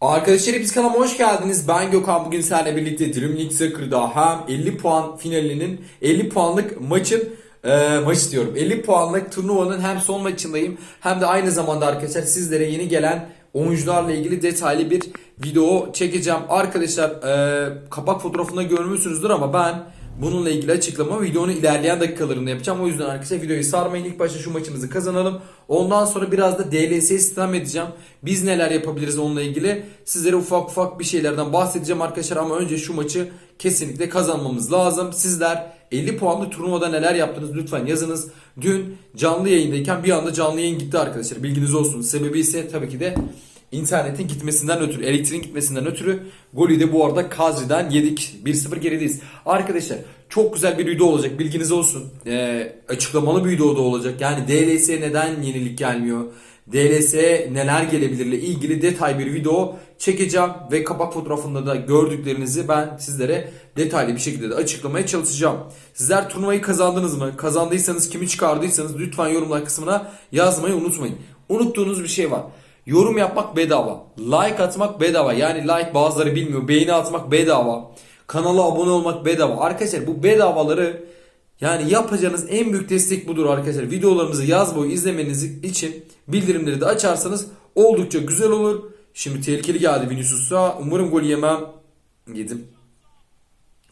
Arkadaşlar hepiniz kanalıma hoş geldiniz. Ben Gökhan. Bugün seninle birlikte Dream League Soccer'da hem 50 puan finalinin 50 puanlık maçın e, maç diyorum. 50 puanlık turnuvanın hem son maçındayım hem de aynı zamanda arkadaşlar sizlere yeni gelen oyuncularla ilgili detaylı bir video çekeceğim. Arkadaşlar e, kapak fotoğrafında görmüşsünüzdür ama ben bununla ilgili açıklama videonun ilerleyen dakikalarında yapacağım. O yüzden arkadaşlar videoyu sarmayın. İlk başta şu maçımızı kazanalım. Ondan sonra biraz da DLS sistem edeceğim. Biz neler yapabiliriz onunla ilgili. Sizlere ufak ufak bir şeylerden bahsedeceğim arkadaşlar. Ama önce şu maçı kesinlikle kazanmamız lazım. Sizler 50 puanlı turnuvada neler yaptınız lütfen yazınız. Dün canlı yayındayken bir anda canlı yayın gitti arkadaşlar. Bilginiz olsun. Sebebi ise tabii ki de internetin gitmesinden ötürü, elektriğin gitmesinden ötürü golü de bu arada Kazri'den yedik. 1-0 gerideyiz. Arkadaşlar çok güzel bir video olacak bilginiz olsun. Ee, açıklamalı bir video da olacak. Yani DLS neden yenilik gelmiyor? DLS neler gelebilirle ilgili detay bir video çekeceğim ve kapak fotoğrafında da gördüklerinizi ben sizlere detaylı bir şekilde de açıklamaya çalışacağım. Sizler turnuvayı kazandınız mı? Kazandıysanız kimi çıkardıysanız lütfen yorumlar kısmına yazmayı unutmayın. Unuttuğunuz bir şey var. Yorum yapmak bedava. Like atmak bedava. Yani like bazıları bilmiyor. Beğeni atmak bedava. Kanala abone olmak bedava. Arkadaşlar bu bedavaları yani yapacağınız en büyük destek budur arkadaşlar. Videolarımızı yaz boyu izlemeniz için bildirimleri de açarsanız oldukça güzel olur. Şimdi tehlikeli geldi Vinicius'a. Umarım gol yemem. Yedim.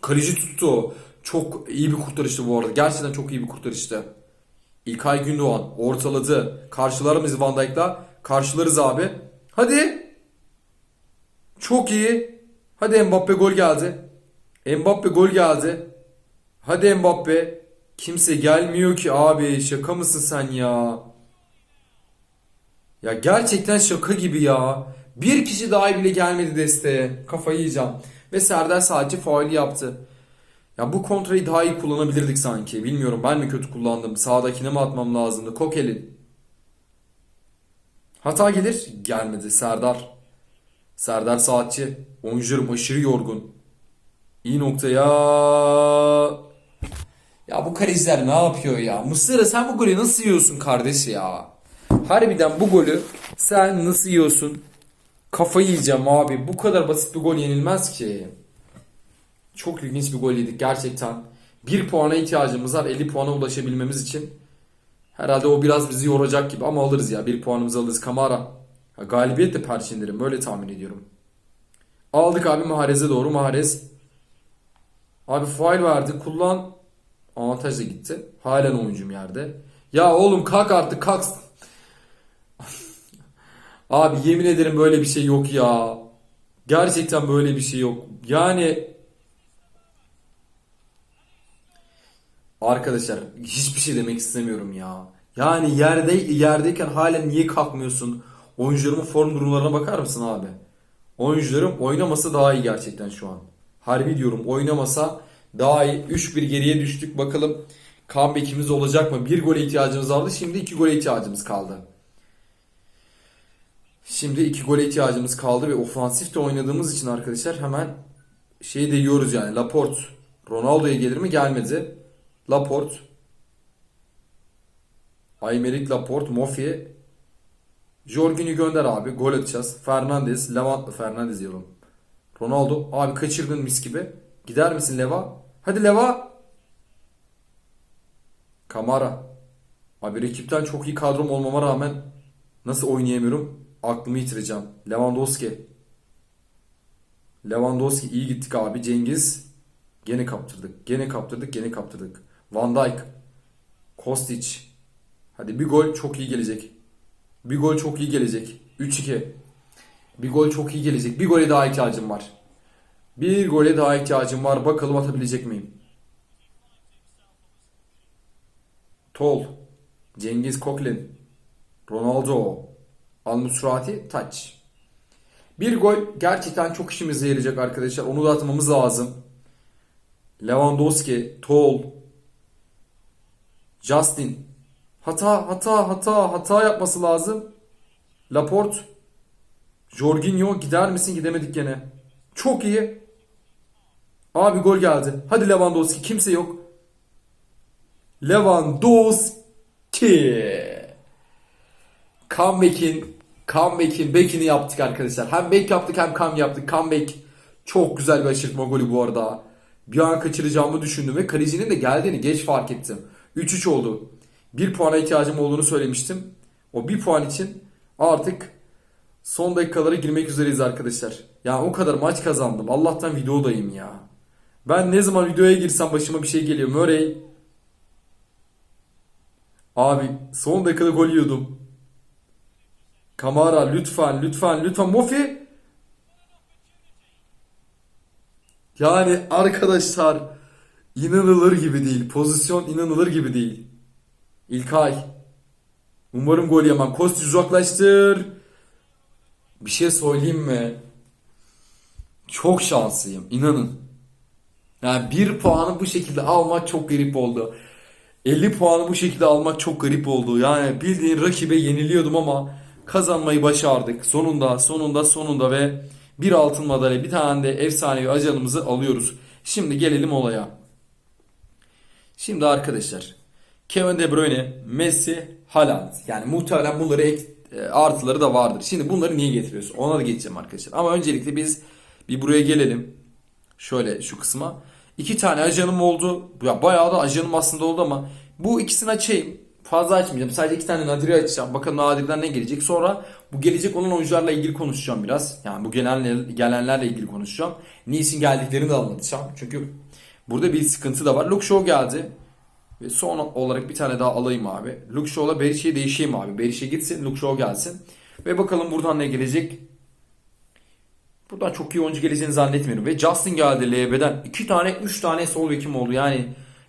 Kaleci tuttu. Çok iyi bir kurtarıştı bu arada. Gerçekten çok iyi bir kurtarıştı. İlkay Gündoğan ortaladı. Karşılar mıyız Van Dijk'la? Karşılarız abi. Hadi. Çok iyi. Hadi Mbappe gol geldi. Mbappe gol geldi. Hadi Mbappe. Kimse gelmiyor ki abi. Şaka mısın sen ya? Ya gerçekten şaka gibi ya. Bir kişi daha bile gelmedi desteğe. Kafayı yiyeceğim. Ve Serdar sadece faul yaptı. Ya bu kontrayı daha iyi kullanabilirdik sanki. Bilmiyorum ben mi kötü kullandım. Sağdakine mi atmam lazımdı? Kokel'in. Hata gelir. Gelmedi. Serdar. Serdar Saatçi. Oyuncularım aşırı yorgun. İyi noktaya. Ya bu kaleciler ne yapıyor ya? Mısır'a sen bu golü nasıl yiyorsun kardeş ya? Harbiden bu golü sen nasıl yiyorsun? Kafayı yiyeceğim abi. Bu kadar basit bir gol yenilmez ki. Çok ilginç bir gol yedik gerçekten. Bir puana ihtiyacımız var 50 puana ulaşabilmemiz için. Herhalde o biraz bizi yoracak gibi ama alırız ya. Bir puanımızı alırız. Kamara. Ya galibiyet de perçinlerim. Böyle tahmin ediyorum. Aldık abi Mahrez'e doğru. Mahrez. Abi faal verdi. Kullan. Avantajla gitti. Halen oyuncum yerde. Ya oğlum kalk artık kalk. Abi yemin ederim böyle bir şey yok ya. Gerçekten böyle bir şey yok. Yani Arkadaşlar hiçbir şey demek istemiyorum ya. Yani yerde yerdeyken halen niye kalkmıyorsun? Oyuncularımın form durumlarına bakar mısın abi? Oyuncularım oynamasa daha iyi gerçekten şu an. Harbi diyorum oynamasa daha iyi. 3-1 geriye düştük bakalım comeback'imiz olacak mı? Bir gole ihtiyacımız vardı şimdi iki gole ihtiyacımız kaldı. Şimdi iki gole ihtiyacımız kaldı ve ofansif de oynadığımız için arkadaşlar hemen şeyi de yiyoruz yani. Laporte Ronaldo'ya gelir mi? Gelmedi. Laporte Aymeric Laporte Mofi Jorginho gönder abi. Gol atacağız. Fernandes, Levant Fernandes diyorum. Ronaldo abi kaçırdın mis gibi. Gider misin Leva? Hadi Leva. Kamara. Abi rakipten çok iyi kadrom olmama rağmen nasıl oynayamıyorum? Aklımı yitireceğim. Lewandowski. Lewandowski iyi gittik abi. Cengiz. Gene kaptırdık. Gene kaptırdık. Gene kaptırdık. Van Dijk. Kostic. Hadi bir gol çok iyi gelecek. Bir gol çok iyi gelecek. 3-2. Bir gol çok iyi gelecek. Bir gole daha ihtiyacım var. Bir gole daha ihtiyacım var. Bakalım atabilecek miyim? Tol. Cengiz Koklin. Ronaldo. Al-Musrati. Taç. Bir gol gerçekten çok işimize yarayacak arkadaşlar. Onu da atmamız lazım. Lewandowski, Tol, Justin. Hata, hata, hata, hata yapması lazım. Laporte. Jorginho gider misin? Gidemedik gene. Çok iyi. Abi gol geldi. Hadi Lewandowski. Kimse yok. Lewandowski. Comeback'in Comeback'in back'ini yaptık arkadaşlar. Hem back yaptık hem come yaptık. Comeback çok güzel bir aşırtma golü bu arada. Bir an kaçıracağımı düşündüm ve kalecinin de geldiğini geç fark ettim. 3-3 oldu. Bir puana ihtiyacım olduğunu söylemiştim. O bir puan için artık son dakikalara girmek üzereyiz arkadaşlar. Ya o kadar maç kazandım. Allah'tan videodayım ya. Ben ne zaman videoya girsem başıma bir şey geliyor. Murray. Abi son dakikada gol yiyordum. Kamara lütfen lütfen lütfen Mofi. Yani arkadaşlar inanılır gibi değil. Pozisyon inanılır gibi değil. İlkay. Umarım gol yemem. Kostiç uzaklaştır. Bir şey söyleyeyim mi? Çok şanslıyım. inanın. Yani bir puanı bu şekilde almak çok garip oldu. 50 puanı bu şekilde almak çok garip oldu. Yani bildiğin rakibe yeniliyordum ama kazanmayı başardık. Sonunda, sonunda, sonunda ve bir altın madalya, bir tane de efsanevi ajanımızı alıyoruz. Şimdi gelelim olaya. Şimdi arkadaşlar Kevin De Bruyne, Messi, Haaland. Yani muhtemelen bunları ek, e, artıları da vardır. Şimdi bunları niye getiriyorsun? Ona da geçeceğim arkadaşlar. Ama öncelikle biz bir buraya gelelim. Şöyle şu kısma. İki tane ajanım oldu. Ya bayağı da ajanım aslında oldu ama bu ikisini açayım. Fazla açmayacağım. Sadece iki tane Nadir'i açacağım. Bakalım Nadir'den ne gelecek. Sonra bu gelecek olan oyuncularla ilgili konuşacağım biraz. Yani bu gelenler, gelenlerle ilgili konuşacağım. Niçin geldiklerini de anlatacağım. Çünkü burada bir sıkıntı da var. Luke Shaw geldi. Ve son olarak bir tane daha alayım abi. Luke Shaw'la Berisha'yı değişeyim abi. Berisha gitsin, Luke Shaw gelsin. Ve bakalım buradan ne gelecek. Buradan çok iyi oyuncu geleceğini zannetmiyorum. Ve Justin geldi LB'den. 2 tane 3 tane sol bekim oldu. Yani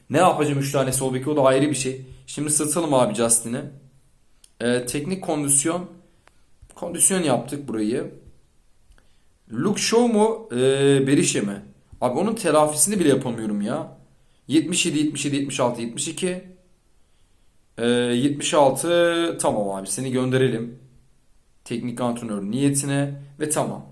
ne yapacağım 3 tane sol beki o da ayrı bir şey. Şimdi satalım abi Justin'i. Ee, teknik kondisyon. Kondisyon yaptık burayı. Luke Shaw mu? Ee, Berisha mi? Abi onun telafisini bile yapamıyorum ya. 77, 77, 76, 72. Ee, 76 tamam abi seni gönderelim. Teknik antrenör niyetine ve tamam.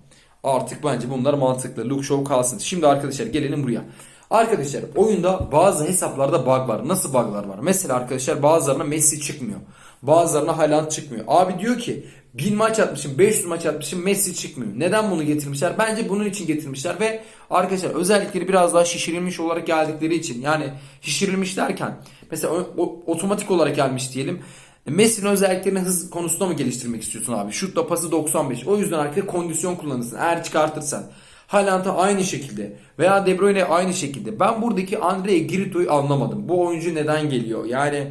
Artık bence bunlar mantıklı. Luke Shaw kalsın. Şimdi arkadaşlar gelelim buraya. Arkadaşlar oyunda bazı hesaplarda bug var. Nasıl buglar var? Mesela arkadaşlar bazılarına Messi çıkmıyor. Bazılarına Haaland çıkmıyor. Abi diyor ki 1000 maç atmışım, 500 maç atmışım Messi çıkmıyor. Neden bunu getirmişler? Bence bunun için getirmişler ve arkadaşlar özellikleri biraz daha şişirilmiş olarak geldikleri için yani şişirilmiş derken mesela o, o- otomatik olarak gelmiş diyelim. Messi'nin özelliklerini hız konusunda mı geliştirmek istiyorsun abi? Şutla pası 95. O yüzden arkadaşlar kondisyon kullanırsın. Eğer çıkartırsan. Haaland'a aynı şekilde veya De Bruyne aynı şekilde. Ben buradaki Andre Girito'yu anlamadım. Bu oyuncu neden geliyor? Yani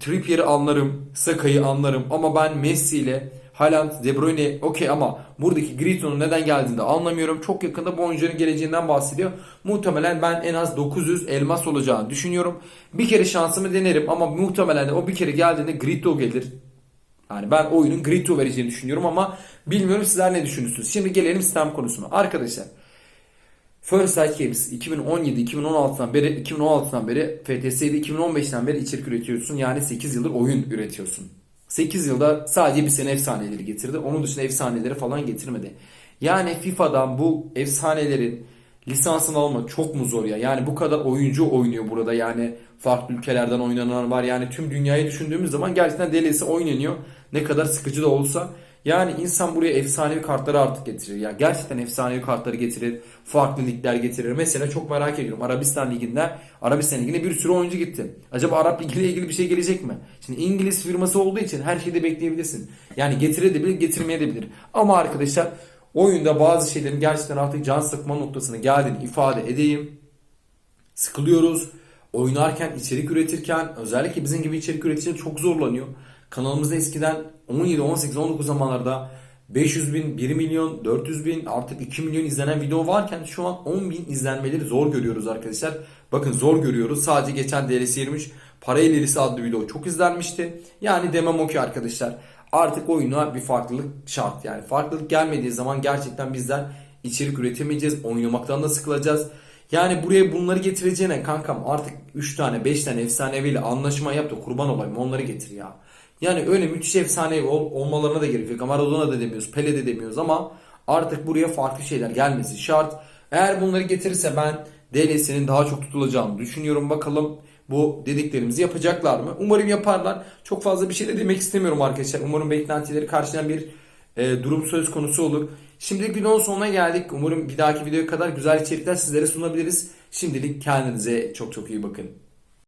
Trippier'i anlarım, Saka'yı anlarım ama ben Messi ile Haaland, De Bruyne okey ama buradaki Grito'nun neden geldiğini de anlamıyorum. Çok yakında bu oyuncunun geleceğinden bahsediyor. Muhtemelen ben en az 900 elmas olacağını düşünüyorum. Bir kere şansımı denerim ama muhtemelen de o bir kere geldiğinde Grito gelir. Yani ben oyunun Grito vereceğini düşünüyorum ama bilmiyorum sizler ne düşünüyorsunuz. Şimdi gelelim sistem konusuna. Arkadaşlar First Light Games 2017-2016'dan beri 2016'dan beri FTS'de 2015'ten beri içerik üretiyorsun. Yani 8 yıldır oyun üretiyorsun. 8 yılda sadece bir sene efsaneleri getirdi. Onun dışında efsaneleri falan getirmedi. Yani FIFA'dan bu efsanelerin lisansını almak çok mu zor ya? Yani bu kadar oyuncu oynuyor burada. Yani farklı ülkelerden oynanan var. Yani tüm dünyayı düşündüğümüz zaman gerçekten delisi oynanıyor. Ne kadar sıkıcı da olsa. Yani insan buraya efsanevi kartları artık getirir. Ya gerçekten efsanevi kartları getirir. Farklı ligler getirir. Mesela çok merak ediyorum. Arabistan liginde, Arabistan ligine bir sürü oyuncu gitti. Acaba Arap ligiyle ilgili bir şey gelecek mi? Şimdi İngiliz firması olduğu için her şeyi de bekleyebilirsin. Yani getirebilir, getirmeyebilir. Ama arkadaşlar oyunda bazı şeylerin gerçekten artık can sıkma noktasına geldiğini ifade edeyim. Sıkılıyoruz. Oynarken, içerik üretirken özellikle bizim gibi içerik üreticiler çok zorlanıyor. Kanalımızda eskiden 17, 18, 19 zamanlarda 500 bin, 1 milyon, 400 bin artık 2 milyon izlenen video varken şu an 10 bin izlenmeleri zor görüyoruz arkadaşlar. Bakın zor görüyoruz. Sadece geçen DLC 23 para ilerisi adlı video çok izlenmişti. Yani demem o ki arkadaşlar artık oyuna bir farklılık şart. Yani farklılık gelmediği zaman gerçekten bizler içerik üretemeyeceğiz. Oynamaktan da sıkılacağız. Yani buraya bunları getireceğine kankam artık 3 tane 5 tane efsaneviyle anlaşma yap da kurban olayım onları getir ya. Yani öyle müthiş efsane ol, olmalarına da gerek yok. Maradona da demiyoruz, Pele de demiyoruz ama artık buraya farklı şeyler gelmesi şart. Eğer bunları getirirse ben DLS'nin daha çok tutulacağını düşünüyorum. Bakalım bu dediklerimizi yapacaklar mı? Umarım yaparlar. Çok fazla bir şey de demek istemiyorum arkadaşlar. Umarım beklentileri karşılayan bir e, durum söz konusu olur. Şimdilik videonun sonuna geldik. Umarım bir dahaki videoya kadar güzel içerikler sizlere sunabiliriz. Şimdilik kendinize çok çok iyi bakın.